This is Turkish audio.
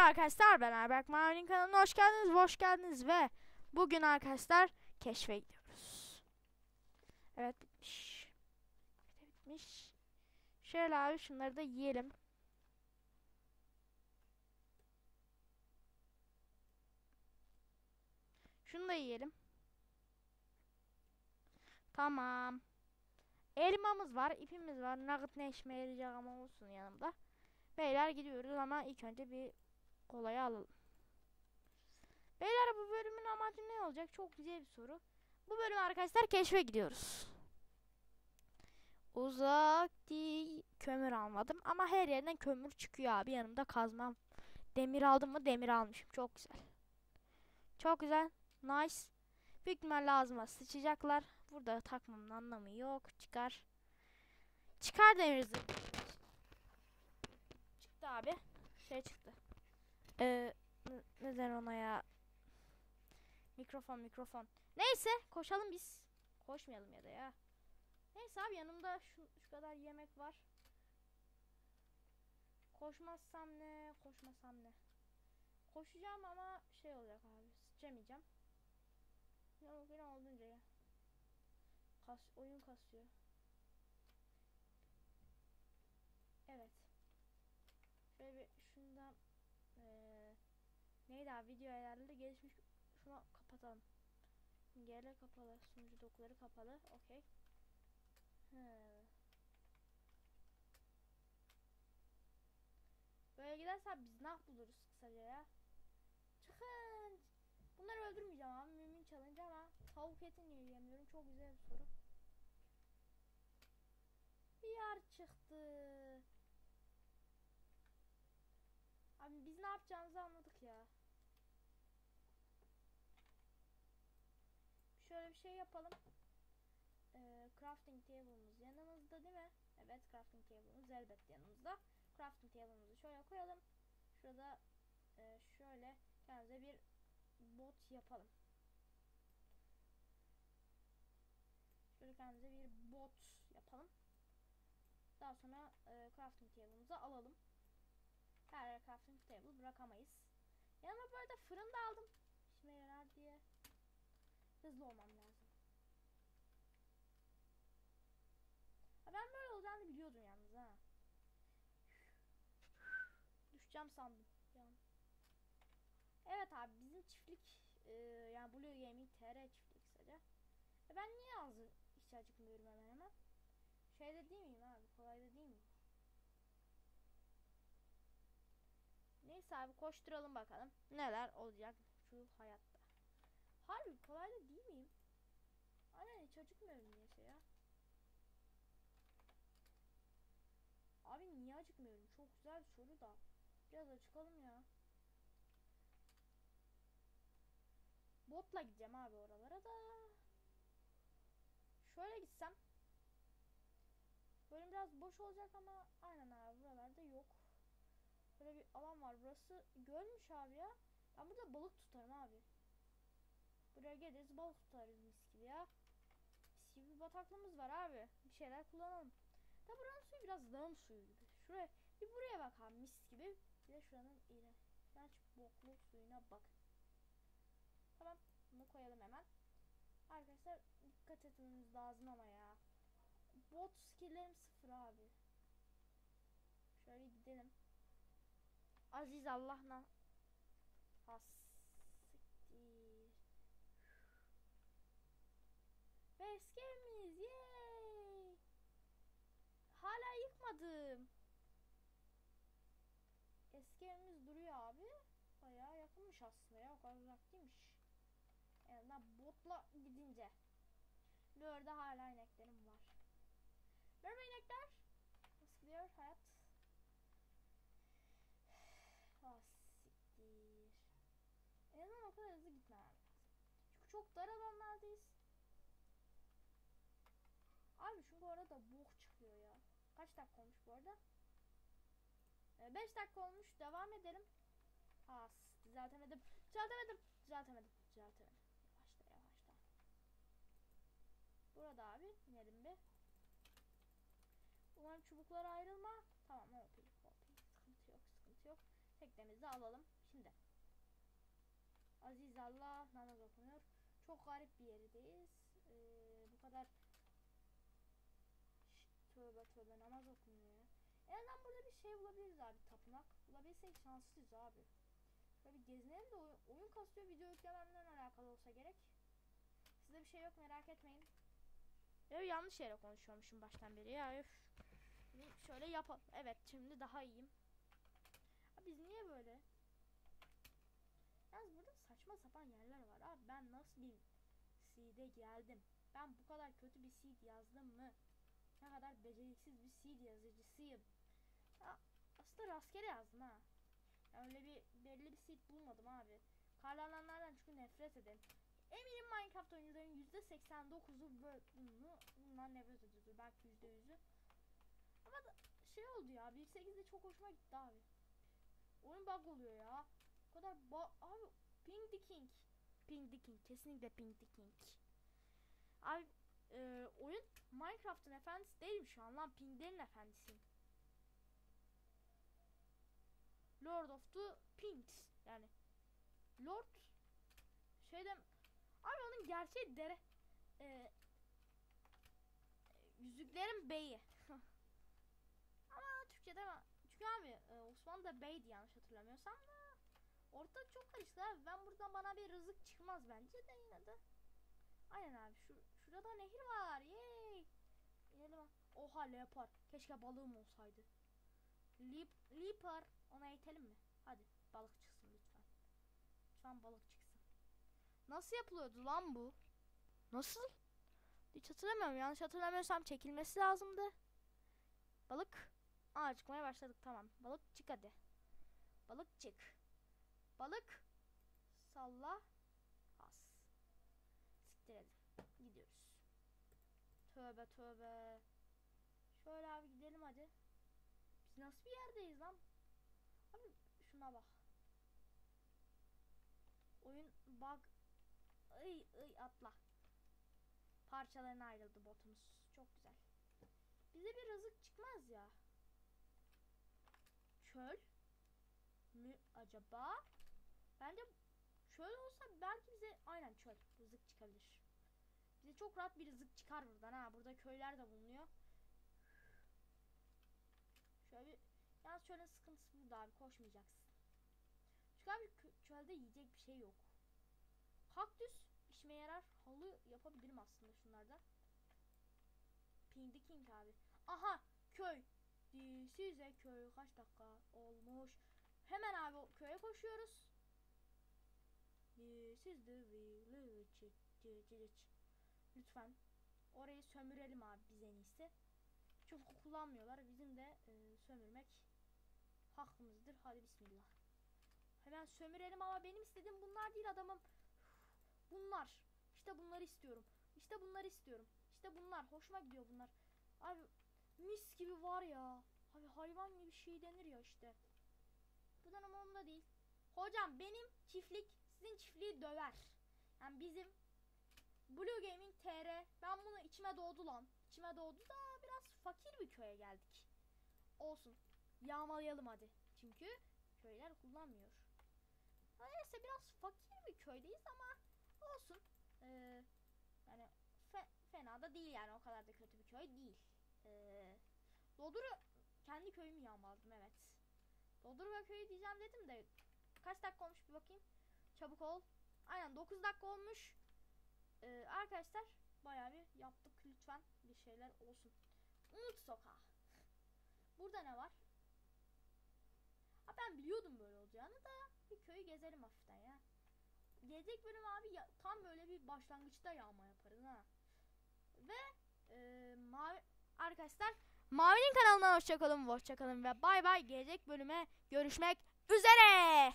Merhaba arkadaşlar ben Erberk Mavi'nin kanalına hoş geldiniz hoş geldiniz ve bugün arkadaşlar keşfe gidiyoruz. Evet bitmiş. Bitmiş. Şöyle abi şunları da yiyelim. Şunu da yiyelim. Tamam. Elmamız var, ipimiz var. Nugget ne işime yarayacak ama olsun yanımda. Beyler gidiyoruz ama ilk önce bir kolayı alalım. Beyler bu bölümün amacı ne olacak? Çok güzel bir soru. Bu bölüm arkadaşlar keşfe gidiyoruz. Uzak değil. Kömür almadım ama her yerden kömür çıkıyor abi. Yanımda kazmam. Demir aldım mı? Demir almışım. Çok güzel. Çok güzel. Nice. Büyük ihtimal lazıma sıçacaklar. Burada takmamın anlamı yok. Çıkar. Çıkar demir. Çıktı abi. Şey çıktı. Ee, neden ona ya? Mikrofon mikrofon. Neyse koşalım biz. Koşmayalım ya da ya. Neyse abi yanımda şu, şu kadar yemek var. Koşmazsam ne? Koşmasam ne? Koşacağım ama şey olacak abi. Sıçamayacağım. Gün olduğunca ya. Kas, oyun kasıyor. Evet. Şöyle bir şundan eee neydi abi video ayarları gelişmiş şunu kapatalım. Yerler kapalı. Sunucu dokuları kapalı. Okey. Böyle giderse biz nah buluruz kısaca ya. Çıkın. Bunları öldürmeyeceğim abi. Mümin challenge ama tavuk eti niye yiyemiyorum? Çok güzel bir soru. Bir yer çıktı. Abi biz ne yapacağımızı anladık ya. Şöyle bir şey yapalım. Ee, crafting table'ımız yanımızda değil mi? Evet crafting table'ımız elbette yanımızda. Crafting table'ımızı şöyle koyalım. Şurada e, şöyle kendimize bir bot yapalım. Şöyle kendimize bir bot yapalım. Daha sonra e, crafting table'ımızı alalım. Her crafting table bırakamayız. Yanıma böyle de fırın da aldım. İşime yarar diye. Hızlı olmam lazım. Ha, ben böyle olacağını biliyordum yalnız ha. Düşeceğim sandım. Yani. Evet abi bizim çiftlik e, yani Blue Gaming TR çiftlik kısaca. E ben niye ağzı hiç acıkmıyorum hemen hemen. Şeyde değil miyim abi kolayda değil miyim? Neyse abi koşturalım bakalım. Neler olacak şu hayatta. Harbi kolayda değil miyim? Aynen hiç acıkmıyorum niyeyse ya. Abi niye acıkmıyorum? Çok güzel bir soru da. Biraz açıkalım ya. Botla gideceğim abi oralara da. Şöyle gitsem. Bölüm biraz boş olacak ama aynen abi buralarda yok. Böyle bir alan var. Burası gölmüş abi ya. Ben burada balık tutarım abi. Buraya geliriz balık tutarız mis gibi ya. Mis gibi bir bataklığımız var abi. Bir şeyler kullanalım. Da buranın suyu biraz lağım suyu gibi. Şuraya bir buraya bak abi mis gibi. Bir de şuranın iğrenç bokluk suyuna bak. Tamam bunu koyalım hemen. Arkadaşlar dikkat etmemiz lazım ama ya. Bot skill'lerim sıfır abi. Şöyle gidelim. Aziz Allah'la. Hassiktir. Evimiz. Yay. Hala yıkmadım. Eski evimiz duruyor abi. Bayağı yakınmış aslında ya. O kadar uzak değilmiş. En botla gidince. Orada hala ineklerim var. Merhaba inekler. Nasıl gidiyor hayat? Ah siktir. En azından kadar hızlı gitmem lazım. Çünkü çok dar alanlardayız. Abi çünkü orada bok çıkıyor ya. Kaç dakika olmuş bu arada? 5 dakika olmuş. Devam edelim. Aa, s- düzeltemedim. Düzeltemedim. Düzeltemedim. Düzeltemedim. Yavaşla yavaşla. Burada abi inelim bir. Umarım çubuklar ayrılma. Tamam OP. OP. Sıkıntı yok. Sıkıntı yok. Tek teknemizi alalım. Aziz Allah namaz okunuyor. Çok garip bir yerdeyiz. Ee, bu kadar Ş- tövbe tövbe namaz okunuyor. En azından burada bir şey bulabiliriz abi tapınak. Bulabilirsek şanslıyız abi. Şöyle bir gezinelim de oyun, oyun kasıyor video yüklememden alakalı olsa gerek. Sizde bir şey yok merak etmeyin. Ya yanlış yere konuşuyormuşum baştan beri ya. Bir Şöyle yapalım. Evet şimdi daha iyiyim. Abi biz niye böyle? Yalnız burada saçma sapan yerler var abi. Ben nasıl bir seed'e geldim? Ben bu kadar kötü bir seed yazdım mı? Ne kadar beceriksiz bir seed yazıcısıyım. Ya, aslında rastgele yazdım ha. Ya öyle bir belli bir seed bulmadım abi. Karlı alanlardan çünkü nefret ederim. Eminim Minecraft oyuncuların %89'u böyle bunu, bundan nefret ediyordur. Belki %100'ü. Ama da şey oldu ya 1.8'de çok hoşuma gitti abi. Oyun bug oluyor ya. O kadar ba- abi Ping the King. Ping the King. Kesinlikle Ping the King. Abi e, oyun Minecraft'ın efendisi değilim şu an lan. Pinglerin efendisiyim. Lord of the Pinks. Yani Lord şeyden abi onun gerçeği dere e, Yüzüklerin Beyi. Ama Türkçe'de mi? Çünkü abi e, Osmanlı da Bey'di yanlış hatırlamıyorsam da ortalık çok karıştı abi. Ben buradan bana bir rızık çıkmaz bence de yine de. Aynen abi şu şurada nehir var. Yey. İnelim. ha. Oha leopar. Keşke balığım olsaydı. Lip, leopar. Ona eğitelim mi? Hadi balık çıksın lütfen. Lütfen balık çıksın. Nasıl yapılıyordu lan bu? Nasıl? Hiç hatırlamıyorum. Yanlış hatırlamıyorsam çekilmesi lazımdı. Balık. Aa çıkmaya başladık tamam. Balık çık hadi. Balık çık. Balık. Salla. As. Siktirelim. Gidiyoruz. Tövbe tövbe. Şöyle abi gidelim hadi. Biz nasıl bir yerdeyiz lan? Abi şuna bak. Oyun bug. Ay ay atla. Parçalarına ayrıldı botumuz. Çok güzel. Bize bir rızık çıkmaz ya. Çöl mü acaba? Bence çöl olsa belki bize aynen çöl rızık çıkabilir. Bize çok rahat bir rızık çıkar buradan ha. Burada köyler de bulunuyor. Şöyle bir yalnız çölün sıkıntısı burada abi koşmayacaksın. Çünkü abi çölde yiyecek bir şey yok. Kaktüs işime yarar. Halı yapabilirim aslında şunlardan. Ping the King abi. Aha köy. Size köy kaç dakika olmuş. Hemen abi köye koşuyoruz. The village. Lütfen. Orayı sömürelim abi biz en iyisi. Çünkü kullanmıyorlar. Bizim de e, sömürmek hakkımızdır. Hadi bismillah. Hemen sömürelim ama benim istediğim bunlar değil adamım. Bunlar. İşte bunları istiyorum. İşte bunları istiyorum. İşte bunlar. Hoşuma gidiyor bunlar. Abi mis gibi var ya. Abi hayvan gibi şey denir ya işte. Bu da umurumda değil. Hocam benim çiftlik sizin çiftliği döver. Yani bizim Blue Gaming TR ben bunu içime doğdu lan. İçime doğdu da biraz fakir bir köye geldik. Olsun. Yağmalayalım hadi. Çünkü köyler kullanmıyor. Neyse biraz fakir bir köydeyiz ama olsun. Ee, yani fe- fena da değil yani o kadar da kötü bir köy değil. Ee, Dodur'u kendi köyümü yağmaladım evet. Dodur ve köyü diyeceğim dedim de kaç dakika olmuş bir bakayım. Çabuk ol. Aynen 9 dakika olmuş. Ee, arkadaşlar bayağı bir yaptık lütfen bir şeyler olsun. Umut Sokağı. Burada ne var? Ha ben biliyordum böyle olacağını da bir köyü gezelim hafiften ya. Gelecek bölüm abi ya, tam böyle bir başlangıçta yağma yaparız ha. Ve e, mavi arkadaşlar Mavi'nin kanalına hoşçakalın, hoşçakalın ve bay bay. Gelecek bölüme görüşmek üzere.